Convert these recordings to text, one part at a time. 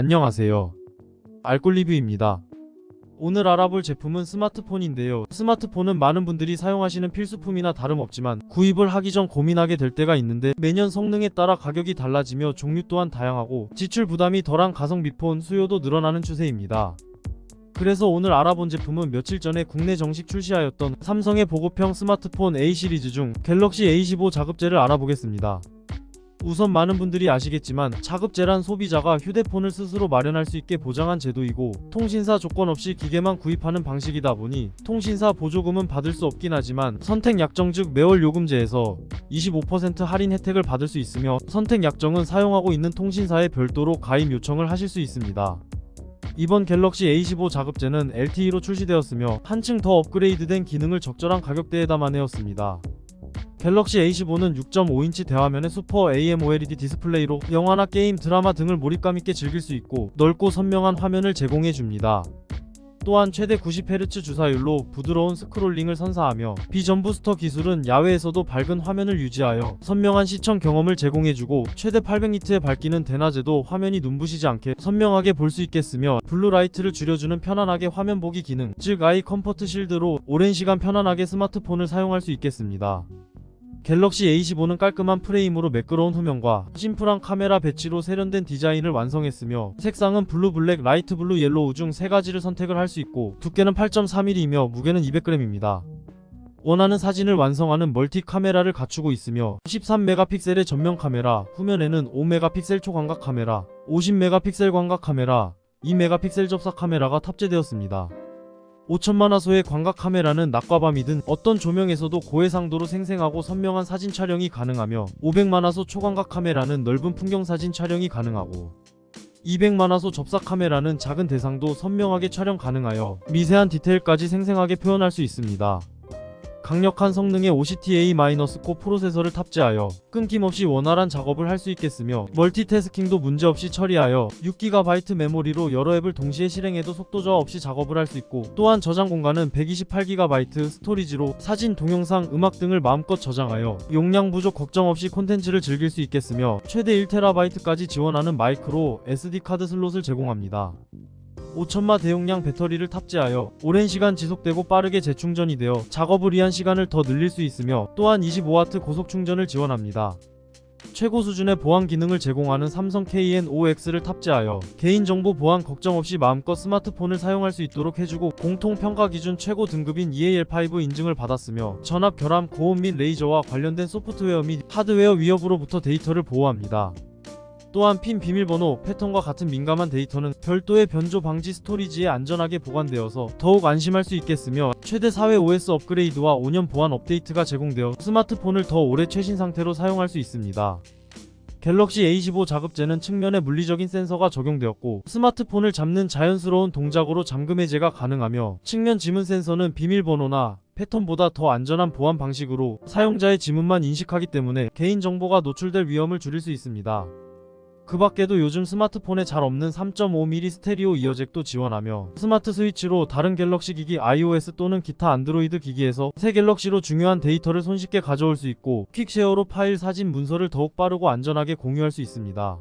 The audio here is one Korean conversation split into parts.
안녕하세요. 알콜 리뷰입니다. 오늘 알아볼 제품은 스마트폰인데요. 스마트폰은 많은 분들이 사용하시는 필수품이나 다름없지만 구입을 하기 전 고민하게 될 때가 있는데 매년 성능에 따라 가격이 달라지며 종류 또한 다양하고 지출 부담이 덜한 가성비 폰 수요도 늘어나는 추세입니다. 그래서 오늘 알아본 제품은 며칠 전에 국내 정식 출시하였던 삼성의 보급형 스마트폰 A 시리즈 중 갤럭시 A15 자급제를 알아보겠습니다. 우선 많은 분들이 아시겠지만 자급제란 소비자가 휴대폰을 스스로 마련할 수 있게 보장한 제도이고 통신사 조건 없이 기계만 구입하는 방식이다 보니 통신사 보조금은 받을 수 없긴 하지만 선택 약정 즉 매월 요금제에서 25% 할인 혜택을 받을 수 있으며 선택 약정은 사용하고 있는 통신사에 별도로 가입 요청을 하실 수 있습니다. 이번 갤럭시 A15 자급제는 LTE로 출시되었으며 한층 더 업그레이드된 기능을 적절한 가격대에 담아내었습니다. 갤럭시 A15는 6.5인치 대화면의 슈퍼 AMOLED 디스플레이로 영화나 게임, 드라마 등을 몰입감 있게 즐길 수 있고 넓고 선명한 화면을 제공해 줍니다. 또한 최대 90Hz 주사율로 부드러운 스크롤링을 선사하며 비전 부스터 기술은 야외에서도 밝은 화면을 유지하여 선명한 시청 경험을 제공해주고 최대 800니트의 밝기는 대낮에도 화면이 눈부시지 않게 선명하게 볼 수 있겠으며 블루라이트를 줄여주는 편안하게 화면 보기 기능 즉 아이 컴포트 실드로 오랜 시간 편안하게 스마트폰을 사용할 수 있겠습니다. 갤럭시 A15는 깔끔한 프레임으로 매끄러운 후면과 심플한 카메라 배치로 세련된 디자인을 완성했으며 색상은 블루 블랙 라이트 블루 옐로우 중 세 가지를 선택을 할 수 있고 두께는 8.3mm이며 무게는 200g입니다. 원하는 사진을 완성하는 멀티 카메라를 갖추고 있으며 13메가픽셀의 전면 카메라, 후면에는 5메가픽셀 초광각 카메라, 50메가픽셀 광각 카메라, 2메가픽셀 접사 카메라가 탑재되었습니다. 5천만 화소의 광각 카메라는 낮과 밤이든 어떤 조명에서도 고해상도로 생생하고 선명한 사진 촬영이 가능하며 500만 화소 초광각 카메라는 넓은 풍경 사진 촬영이 가능하고 200만 화소 접사 카메라는 작은 대상도 선명하게 촬영 가능하여 미세한 디테일까지 생생하게 표현할 수 있습니다. 강력한 성능의 OCTA-코 프로세서를 탑재하여 끊김없이 원활한 작업을 할 수 있겠으며 멀티태스킹도 문제없이 처리하여 6GB 메모리로 여러 앱을 동시에 실행해도 속도 저하 없이 작업을 할 수 있고 또한 저장 공간은 128GB 스토리지로 사진, 동영상, 음악 등을 마음껏 저장하여 용량 부족 걱정 없이 콘텐츠를 즐길 수 있겠으며 최대 1TB까지 지원하는 마이크로 SD카드 슬롯을 제공합니다. 5천마 대용량 배터리를 탑재하여 오랜 시간 지속되고 빠르게 재충전이 되어 작업을 위한 시간을 더 늘릴 수 있으며 또한 25W 고속 충전을 지원합니다. 최고 수준의 보안 기능을 제공하는 삼성 KN5X를 탑재하여 개인정보 보안 걱정 없이 마음껏 스마트폰을 사용할 수 있도록 해주고 공통 평가 기준 최고 등급인 EAL5 인증을 받았으며 전압 결함 고온 및 레이저와 관련된 소프트웨어 및 하드웨어 위협으로부터 데이터를 보호합니다. 또한 핀 비밀번호, 패턴과 같은 민감한 데이터는 별도의 변조 방지 스토리지에 안전하게 보관되어서 더욱 안심할 수 있겠으며 최대 4회 OS 업그레이드와 5년 보안 업데이트가 제공되어 스마트폰을 더 오래 최신 상태로 사용할 수 있습니다. 갤럭시 A15 자급제는 측면에 물리적인 센서가 적용되었고 스마트폰을 잡는 자연스러운 동작으로 잠금 해제가 가능하며 측면 지문 센서는 비밀번호나 패턴보다 더 안전한 보안 방식으로 사용자의 지문만 인식하기 때문에 개인정보가 노출될 위험을 줄일 수 있습니다. 그 밖에도 요즘 스마트폰에 잘 없는 3.5mm 스테리오 이어잭도 지원하며 스마트 스위치로 다른 갤럭시 기기 iOS 또는 기타 안드로이드 기기에서 새 갤럭시로 중요한 데이터를 손쉽게 가져올 수 있고 퀵쉐어로 파일, 사진, 문서를 더욱 빠르고 안전하게 공유할 수 있습니다.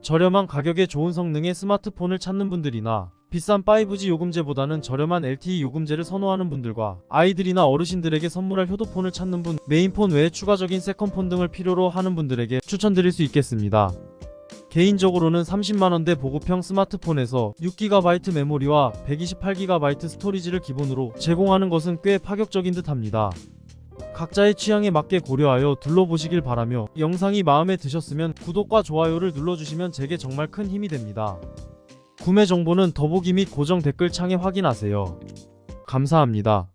저렴한 가격에 좋은 성능의 스마트폰을 찾는 분들이나 비싼 5G 요금제보다는 저렴한 LTE 요금제를 선호하는 분들과 아이들이나 어르신들에게 선물할 효도폰을 찾는 분, 메인폰 외에 추가적인 세컨폰 등을 필요로 하는 분들에게 추천드릴 수 있겠습니다. 개인적으로는 30만원대 보급형 스마트폰에서 6GB 메모리와 128GB 스토리지를 기본으로 제공하는 것은 꽤 파격적인 듯 합니다. 각자의 취향에 맞게 고려하여 둘러보시길 바라며 영상이 마음에 드셨으면 구독과 좋아요를 눌러주시면 제게 정말 큰 힘이 됩니다. 구매 정보는 더보기 및 고정 댓글 창에 확인하세요. 감사합니다.